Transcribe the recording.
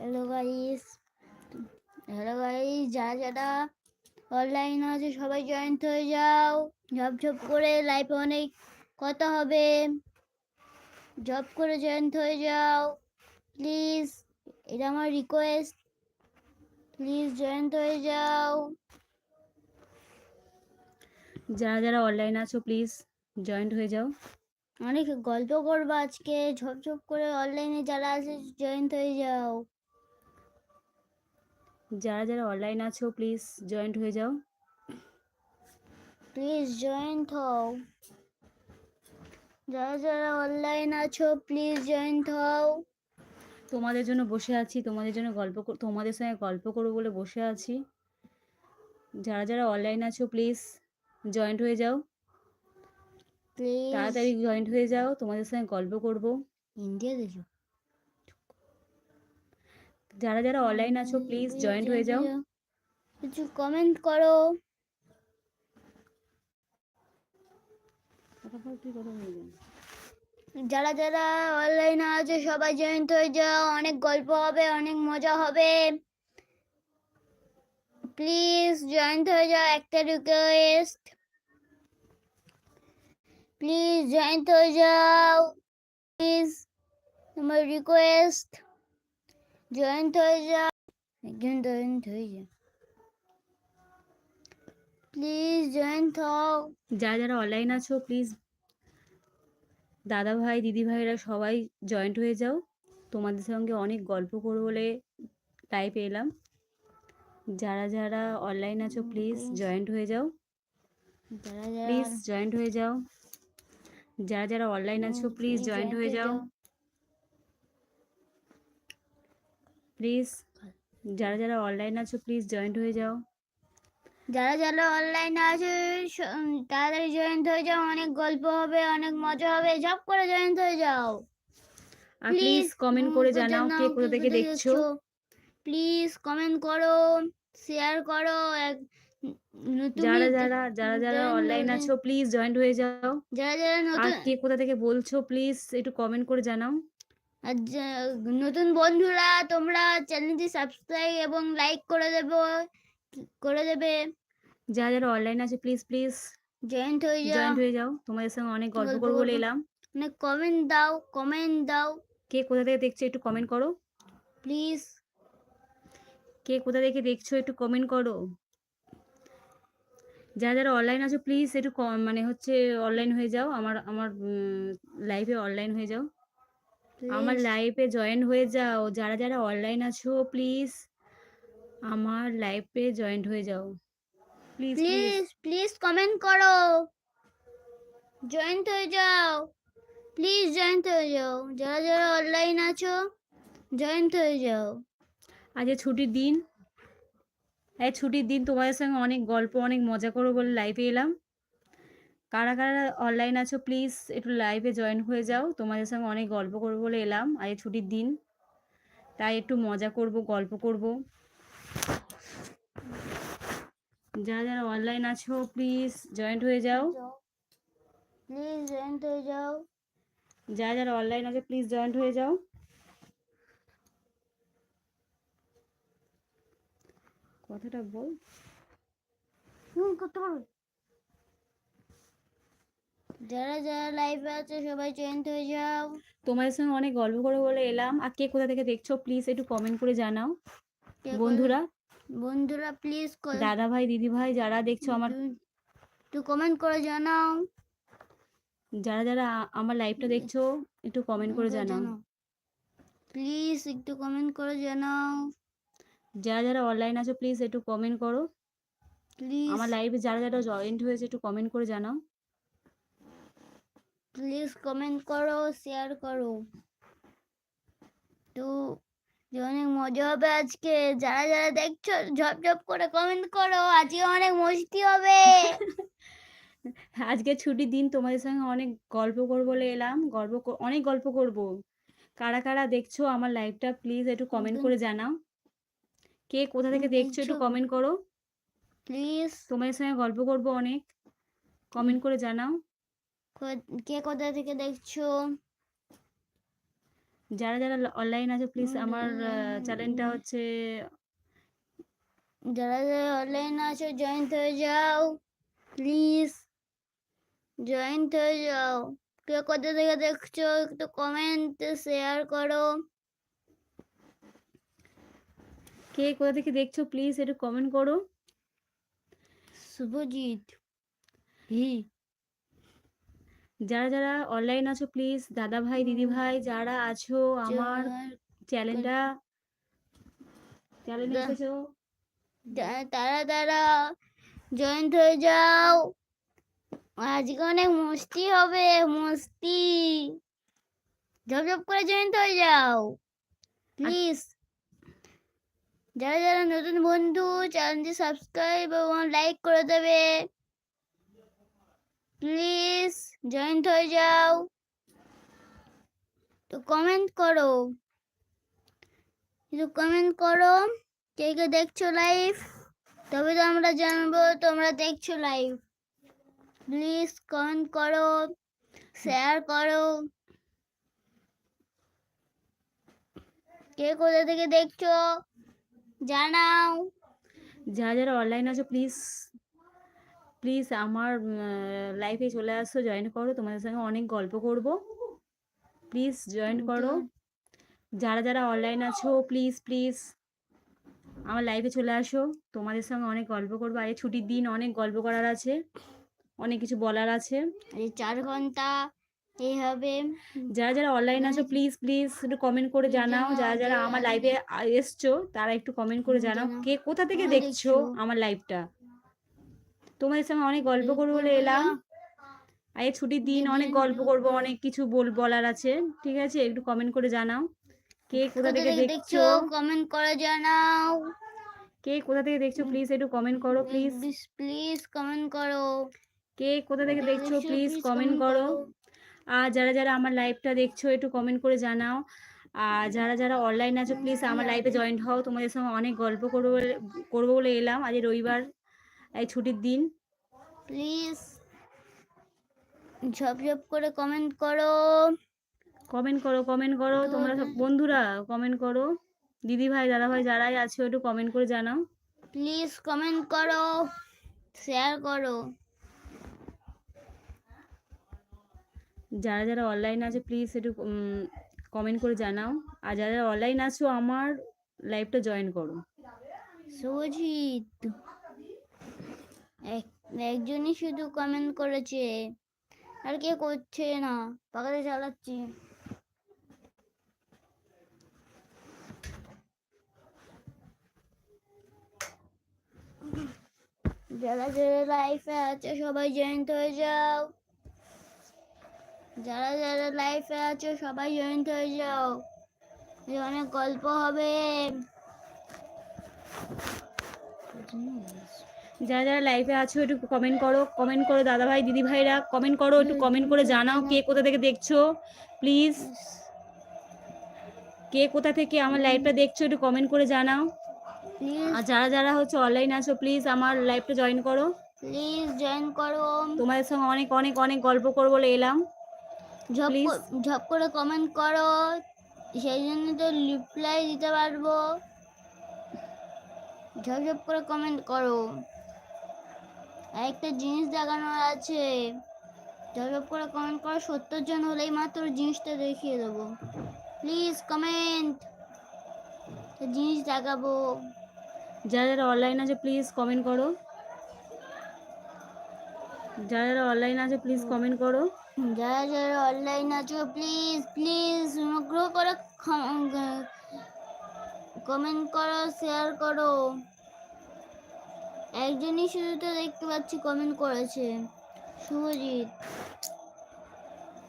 Hello guys hello guys যারা যারা online আছে সবাই জয়েন্ট হয়ে যাও। ঝপ ঝপ করে লাইফে অনেক কথা হবে। জব করে জয়েন্ট হয়ে যাও। প্লিজ এটা আমার রিকোয়েস্ট প্লিজ জয়েন্ট হয়ে যাও। যারা যারা অনলাইন আছো প্লিজ জয়েন্ট হয়ে যাও। অনেক গল্প করব আজকে। ঝপ ঝপ করে অনলাইনে যারা আছে জয়েন্ট হয়ে যাও। যারা যারা অনলাইন আছো প্লিজ জয়েন্ট হয়ে যাও। প্লিজ জয়েন্ট হও। যারা যারা অনলাইন আছো প্লিজ জয়েন্ট হও। তোমাদের জন্য বসে আছি তোমাদের জন্য গল্প তোমাদের সঙ্গে গল্প করব বলে বসে আছি। যারা যারা অনলাইন আছো প্লিজ জয়েন্ট হয়ে যাও। প্লিজ তাড়াতাড়ি জয়েন্ট হয়ে যাও তোমাদের সঙ্গে গল্প করব। ইন্ডিয়া দেখো যারা যারা অনলাইন আছো প্লিজ জয়েন্ট হয়ে যাও। কিছু কমেন্ট করো। যারা যারা অনলাইনে আছে, সবাই জয়েন্ট হয়ে যাও। অনেক গল্প হবে, অনেক মজা হবে। প্লিজ জয়েন্ট হয়ে যাও, একটা রিকোয়েস্ট প্লিজ জয়েন্ট হয়ে যাও। প্লিজ তোমার রিকোয়েস্ট জয়েন্ট হয়ে যাও একজন জয়েন্ট হয়ে যাও প্লিজ জয়েন্ট হও যারা যারা অনলাইন আছো প্লিজ দাদা ভাই দিদি ভাইরা সবাই জয়েন্ট হয়ে যাও। তোমাদের সঙ্গে অনেক গল্প করব বলে লাইভে এলাম। যারা যারা অনলাইন আছো প্লিজ জয়েন্ট হয়ে যাও। প্লিজ জয়েন্ট হয়ে যাও। যারা যারা অনলাইন আছো প্লিজ জয়েন্ট হয়ে যাও। প্লিজ যারা যারা অনলাইন আছো প্লিজ জয়েন্ট হয়ে যাও। যারা যারা অনলাইন আছে তাড়াতাড়ি জয়েন্ট হয়ে যাও। অনেক গল্প হবে অনেক মজা হবে। ঝপ করে জয়েন্ট হয়ে যাও। আর প্লিজ কমেন্ট করে জানাও কে কোথা থেকে দেখছ। প্লিজ কমেন্ট করো শেয়ার করো এক যারা যারা যারা যারা অনলাইন আছো প্লিজ জয়েন্ট হয়ে যাও। যারা যারা আর নতুন কে কোথা থেকে বলছো প্লিজ একটু কমেন্ট করে জানাও। নতুন বন্ধুরা তোমরা চ্যানেলটি সাবস্ক্রাইব এবং লাইক করে দেবো করে দেবে। যারা যারা অনলাইন আছে প্লিজ প্লিজ জয়েন্ট হয়ে যাও। জয়েন্ট হয়ে যাও। তোমাদের সঙ্গে অনেক গল্প করব বলে এলাম। অনেক কমেন্ট দাও কমেন্ট দাও। কে কোথা থেকে দেখছ একটু কমেন্ট করো। প্লিজ কে কোথা থেকে দেখছ একটু কমেন্ট করো। যারা যারা অনলাইন আছো প্লিজ একটু মানে হচ্ছে অনলাইন হয়ে যাও। আমার আমার লাইভে অনলাইন হয়ে যাও। আমার লাইভে জয়েন হয়ে যাও। যারা যারা অনলাইন আছো প্লিজ আমার লাইভে জয়েন্ট হয়ে যাও। Please please please please comment করো। জয়েন্ট হয়ে যাও। প্লিজ জয়েন্ট হয়ে যাও। যারা যারা অনলাইন আছো জয়েন্ট হয়ে যাও। আজকে ছুটির দিন। এই ছুটির দিন তোমাদের সঙ্গে অনেক গল্প অনেক মজা করব বলে লাইভে এলাম। কারা কারা অনলাইন আছো প্লিজ একটু লাইভে জয়েন হয়ে যাও। তোমাদের সঙ্গে অনেক গল্প করব বলে এলাম। আজকে ছুটির দিন। তাই একটু মজা করব গল্প করব। যারা যারা অনলাইন আছো প্লিজ জয়েন্ট হয়ে যাও। প্লিজ জয়েন্ট হয়ে যাও। যারা যারা অনলাইন আছে প্লিজ জয়েন্ট হয়ে যাও। কথাটা বল। পারবে যারা যারা লাইভে আছে সবাই জয়েন্ট হয়ে যাও। তোমাদের সঙ্গে অনেক গল্প করে বলে এলাম। আর কে কোথা থেকে দেখছ প্লিজ একটু কমেন্ট করে জানাও। বন্ধুরা? বন্ধুরা প্লিজ দাদা ভাই দিদি ভাই যারা দেখছ আমার একটু কমেন্ট করে জানাও। যারা যারা আমার লাইভটা দেখছ একটু কমেন্ট করে জানাও। প্লিজ একটু কমেন্ট করে জানাও। যারা যারা অনলাইন আছো প্লিজ একটু কমেন্ট করো। প্লিজ আমার লাইভে যারা যারা জয়েন্ট হয়েছে একটু কমেন্ট করে জানাও। প্লিজ কমেন্ট করো শেয়ার করো। তো অনেক মজা হবে আজকে। যারা যারা দেখছ ঝপ ঝপ করে কমেন্ট করো। আজকে অনেক মস্তি হবে। আজকে ছুটির দিন তোমাদের সঙ্গে অনেক গল্প করব বলে এলাম। গল্প অনেক গল্প করব। কারা কারা দেখছ আমার লাইভটা প্লিজ একটু কমেন্ট করে জানাও। কে কোথা থেকে দেখছ একটু? কমেন্ট করো। প্লিজ তোমাদের সঙ্গে গল্প করব অনেক। কমেন্ট করে জানাও। কে কোথা থেকে দেখছ? যারা যারা অনলাইন আছে প্লিজ আমার চ্যানেলটা হচ্ছে যারা যারা অনলাইন আছো জয়েন্ট হয়ে যাও প্লিজ জয়েন্ট হয়ে যাও। কে কোথা থেকে দেখছ একটু কমেন্ট শেয়ার করো। কে কোথা থেকে দেখছ প্লিজ একটু কমেন্ট করো। শুভজিৎ হি যারা যারা অনলাইন আছো প্লিজ দাদা ভাই দিদি ভাই যারা আছো আমার চ্যানেলটা চ্যানেলে এসেছ। তারা তারা জয়েন্ট হয়ে যাও। আজকে অনেক মস্তি হবে মস্তি। ঝপঝপ করে জয়েন্ট হয়ে যাও। প্লিজ যারা যারা নতুন বন্ধু চ্যানেলটি সাবস্ক্রাইব এবং লাইক করে দেবে। প্লিজ জয়েন্ট হয়ে যাও। তো কমেন্ট করো। একটু কমেন্ট করো। কে কে দেখছ লাইভ তবে তো আমরা জানব, তোমরা দেখছ লাইভ প্লিজ কমেন্ট করো শেয়ার করো। কে কোথা থেকে দেখছ? জানাও। যারা যারা অনলাইন আছো প্লিজ প্লিজ আমার লাইফে চলে আসো জয়েন করো তোমাদের সঙ্গে অনেক গল্প করব। প্লিজ জয়েন করো। যারা যারা অনলাইন আছো প্লিজ প্লিজ আমার লাইফে চলে আসো। তোমাদের সঙ্গে অনেক গল্প করব। আর এই ছুটির দিন অনেক গল্প করার আছে অনেক কিছু বলার আছে। চার ঘণ্টা এই হবে। যারা যারা অনলাইন আছো প্লিজ প্লিজ একটু কমেন্ট করে জানাও। যারা যারা আমার। লাইভে এসছো তারা একটু কমেন্ট করে জানাও। কে কোথা থেকে দেখছ দেখছ? আমার লাইভটা তোমাদের সঙ্গে অনেক গল্প করব বলে এলাম। আর এই ছুটির দিন অনেক গল্প করব অনেক কিছু বল বলার আছে। ঠিক আছে? একটু কমেন্ট করে জানাও। কে কোথা থেকে দেখছ? কমেন্ট করে জানাও। কে কোথা থেকে দেখছ? প্লিজ একটু কমেন্ট করো প্লিজ প্লিজ কমেন্ট করো। কে কোথা থেকে দেখছ? প্লিজ কমেন্ট করো। আর যারা যারা আমার লাইভটা দেখছ একটু কমেন্ট করে জানাও। আর যারা যারা অনলাইন আছো প্লিজ আমার লাইভে জয়েন্ট হও। তোমাদের সঙ্গে অনেক গল্প করব করব বলে এলাম। আজ রবিবার এই ছুটির দিন। প্লিজ ঝপ ঝপ করে কমেন্ট করো। কমেন্ট করো কমেন্ট করো। তোমরা সব বন্ধুরা কমেন্ট করো। দিদি ভাই দাদা ভাই যারাই আছো একটু কমেন্ট করে জানাও। প্লিজ কমেন্ট করো শেয়ার করো। যারা যারা অনলাইন আছে প্লিজ একটু কমেন্ট করে জানাও। আর যারা যারা অনলাইন আছো আমার লাইভটা জয়েন করো। এক- একজনই শুধু কমেন্ট করেছে। আর কে করছে না পাকাতে চালাচ্ছি। যারা যারা লাইফে আছে, সবাই জয়েন্ট হয়ে যাও। যারা যারা লাইফে আছে, সবাই জয়েন্ট হয়ে যাও। অনেক গল্প হবে। যারা যারা লাইভে আছো একটু কমেন্ট করো কমেন্ট করো দাদা ভাই দিদি ভাইরা কমেন্ট করো একটু কমেন্ট করে জানাও কে কোথা থেকে দেখছ প্লিজ কে কোথা থেকে আমার লাইভটা দেখছ একটু কমেন্ট করে জানাও। আর যারা যারা হচ্ছে অনলাইন আছো প্লিজ আমার লাইভটা জয়েন করো। প্লিজ জয়েন করো। তোমাদের সঙ্গে অনেক অনেক অনেক গল্প করব বলে এলাম। ঝপ ঝপ করে কমেন্ট করো। সেই জন্য তো রিপ্লাই দিতে পারব। ঝপ ঝপ করে কমেন্ট করো। একটা জিনিস দেখানোর আছে। ঝপ করে কমেন্ট করো সত্তর জন হলেই মাত্র জিনিসটা দেখিয়ে দেবো। প্লিজ কমেন্ট জিনিস দেখাবো। যারা যারা অনলাইন আছে প্লিজ কমেন্ট করো। যারা যারা অনলাইন আছে প্লিজ কমেন্ট করো। যারা যারা অনলাইন আছো প্লিজ প্লিজ অনুগ্রহ করে কমেন্ট করো শেয়ার করো। একজনই শুধু তো দেখতে পাচ্ছি কমেন্ট করেছে। শুভজিৎ।